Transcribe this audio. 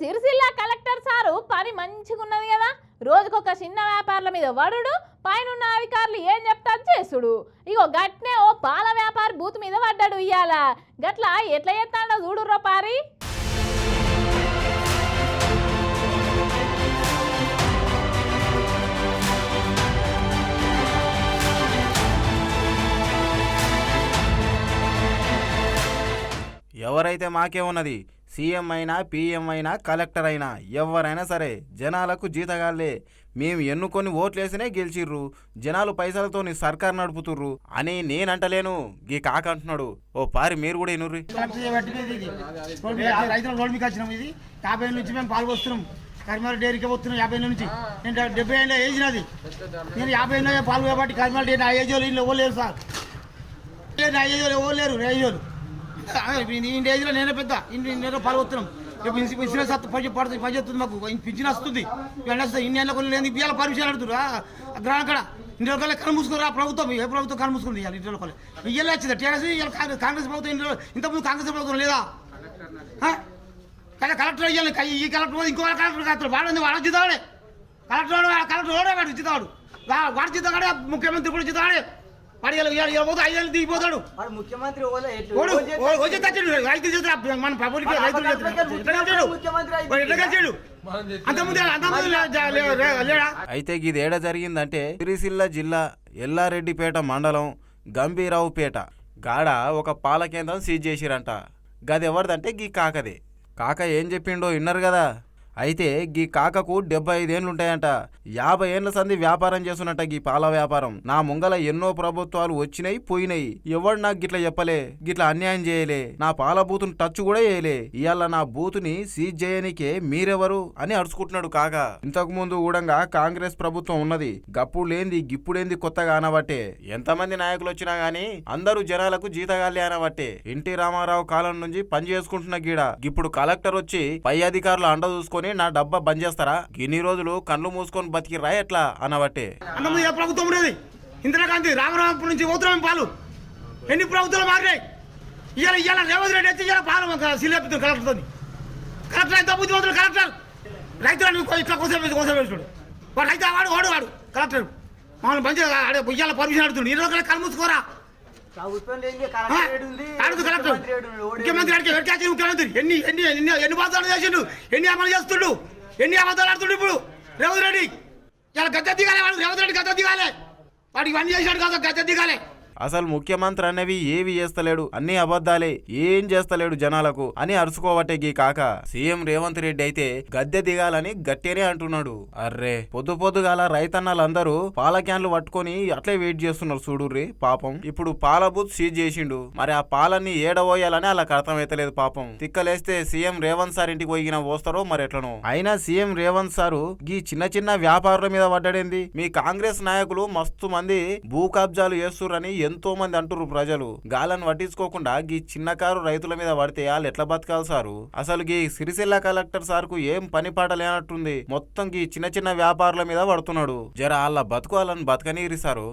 Sircilla collector sir పని మంచిగా ఉన్నది కదా. రోజుకొక చిన్న వ్యాపారుల మీద వడుడు పైనున్న అధికారులు ఏం చెప్తారు చేసుడు. ఇగో గట్నే ఓ పాల వ్యాపారి బూత్ మీద పడ్డాడు ఇయ్యాల. గట్ల ఎట్లా చేస్తాడో చూడుర్రో పారి. ఎవరైతే మాకే ఉన్నది సీఎం అయినా పీఎం అయినా కలెక్టర్ అయినా ఎవరైనా సరే జనాలకు జీతగాళ్ళే మేము ఎన్నుకొని ఓట్లేసినే గెలిచిర్రు. జనాలు పైసలతోని సర్కార్ నడుపుతుర్రు అని నేనంటలేను. గీ కాక అంటున్నాడు. ఓ పారి మీరు కూడా ఎనుర్రి రైతుల రోడ్ మీకు వచ్చినాం ఇది యాభై నుంచి మేము పాల్గొస్తున్నాం వస్తున్నాం కరిమాల డైరీకి వస్తున్నాం యాభై ఏళ్ళ నుంచి. నేను డెబ్బై ఏళ్ళ ఏజ్ నాది. నేను యాభై ఏళ్ళ పాలు కాబట్టి కరిమాల డైరీ నా ఏజ్ వాళ్ళు ఇల్లు ఇవ్వలేరు సార్ నా ఏజ్ వాళ్ళు ఇవ్వలేరు ఏజ్ వాళ్ళు ఈ ఏజ్లో నేనే పెద్ద. ఇన్ని నేను పాలు వస్తున్నాం ఇన్సూరెన్స్ వస్తుంది పని పడుతుంది చేస్తుంది మాకు. పింఛన్ వస్తుంది. ఇవన్నీ ఇన్ని ఏళ్ళ కొన్ని లేదు ఇవాళ పర్మిషన్ అడుగుతురా గ్రహణ కడ. ఇంటి రోజుల కళ్ళు మూసుకురా ప్రభుత్వం ఏ ప్రభుత్వం కళ్ళు మూసుకుంది ఇవాళ ఇంటి రోజుల ఇవాళ వచ్చింది. టీఆర్ఎస్ ఇవాళ కాంగ్రెస్ ప్రభుత్వం ఇంటి రోజులు ఇంతకుముందు కాంగ్రెస్ ప్రభుత్వం లేదా? ఆ? కదా కలెక్టర్ ఇవ్వాలి ఈ కలెక్టర్ ఇంకో కలెక్టర్ కాదు. వాడు వాడు జీతాడే కలెక్టర్ వాడు కలెక్టర్ వాడే వాడు జీతాడు వాడు జీతాడే ముఖ్యమంత్రి కూడా జీతాడే వాడు ఇలా దిగిపోతాడు ముఖ్యమంత్రి వచ్చి తెచ్చాడు రైతులు మన రైతులు అయితే ఏడ జరిగిందంటే సిరిసిల్ల జిల్లా ఎల్లారెడ్డిపేట మండలం గంభీరావుపేట. గాడ ఒక పాల కేంద్రం సీజ్ చేసిరంట. గది ఎవరిదంటే గీ కాకదే. కాక ఏం చెప్పిండో విన్నారు కదా అయితే గీ కాకకు డెబ్బై ఐదేండ్లు ఉంటాయంట యాభై ఏండ్ల సంది వ్యాపారం చేస్తున్నట్ట గీ పాల వ్యాపారం. నా ముంగల ఎన్నో ప్రభుత్వాలు వచ్చినాయి పోయినాయి. ఎవడు నాకు గిట్ల చెప్పలే గిట్ల అన్యాయం చేయలే. నా పాల బూతును టచ్ కూడా చేయలే. ఇవాళ నా బూతుని సీజ్ చేయనికే మీరెవరు అని అడుచుకుంటున్నాడు కాక. ఇంతకు ముందు కూడా కాంగ్రెస్ ప్రభుత్వం ఉన్నది. గప్పుడు లేంది గిప్పుడేంది కొత్తగా అనబట్టే. ఎంతమంది నాయకులు వచ్చినా గాని అందరూ జనాలకు జీతగాలి అనబట్టే. ఎన్టీ రామారావు కాలం నుంచి పని చేసుకుంటున్న గీడ. ఇప్పుడు కలెక్టర్ వచ్చి పై అధికారులు అండ చూసుకొని నా డబ్బా బంద్ చేస్తారా? ఇన్ని రోజులు కళ్ళు మూసుకొని బతికిరా ఎట్లా అనబట్టే? అంతకుముందు ఏ ప్రభుత్వం ఉండేది ఇందిరాగాంధీ రామరావు నుంచి ఉత్తరం పాలు. ఎన్ని ప్రభుత్వాలు మారినాయి? ఇవాళ ఇవాళ రేవంత్ రెడ్డి వచ్చి ఇవాళ పాలు సిలేపుతుంది కలెక్టర్తో కలెక్టర్ అయితే బుద్ధిమంతులు కలెక్టర్? రైతులను ఇట్లా కోసం కోసం వేసుడు వాడు రైతు వాడు వాడు వాడు. కలెక్టర్ మమ్మల్ని మంచిగా ఆడే ఇవాళ పర్మిషన్ అడుగుతుంది ఈ రోజు కళ్ళు మూసుకోరా? అడుగు కలెక్టర్ ముఖ్యమంత్రి అడిగి వెనకాచి ఎన్ని ఎన్ని ఎన్ని ఎన్ని అబద్ధాలు చేసిండు? ఎన్ని అమలు చేస్తుండు? ఎన్ని అబద్ధాలు ఆడుతుండు ఇప్పుడు? రేవంత్ రెడ్డి. ఇలా గద్ద దిగాలే వాడు రేవంత్ రెడ్డి గద్ద దిగాలే. వాడికి ఇవన్నీ చేశాడు కదా గద్ద దిగాలే. అసలు ముఖ్యమంత్రి అనేవి ఏవి చేస్తలేడు అన్ని అబద్ధాలే ఏం చేస్తలేడు జనాలకు అని అరుచుకోవట్టే గీ కాక. సీఎం రేవంత్ రెడ్డి అయితే గద్దె దిగాలని గట్టేనే అంటున్నాడు. అర్రే పొద్దు పొద్దుగాల రైతన్నలందరూ పాల క్యాన్లు పట్టుకొని అట్లే వెయిట్ చేస్తున్నారు చూడుర్రి పాపం. ఇప్పుడు పాల బూత్ సీజ్ చేసిండు. మరి ఆ పాలన్నీ ఏడబోయాలని వాళ్ళకి అర్థమైతలేదు పాపం. తిక్కలేస్తే సీఎం రేవంత్ సార్ ఇంటికి పోయిన పోస్తారో మరి ఎట్లనో. అయినా సీఎం రేవంత్ సారు గీ చిన్న చిన్న వ్యాపారుల మీద పడ్డాడింది? మీ కాంగ్రెస్ నాయకులు మస్తు మంది భూ కబ్జాలు చేస్తుర్రని ఎంతో మంది అంటురు ప్రజలు గాలను పట్టించుకోకుండా గీ చిన్న కారు రైతుల మీద పడితే వాళ్ళు ఎట్లా బతకాలి సారు? అసలు గీ సిరిసిల్ల కలెక్టర్ సార్కు ఏం పని పాట లేనట్టుంది? మొత్తం గీ చిన్న చిన్న వ్యాపారుల మీద పడుతున్నాడు. జర వాళ్ళ బతుకోవాలని బతకనీరి సారు.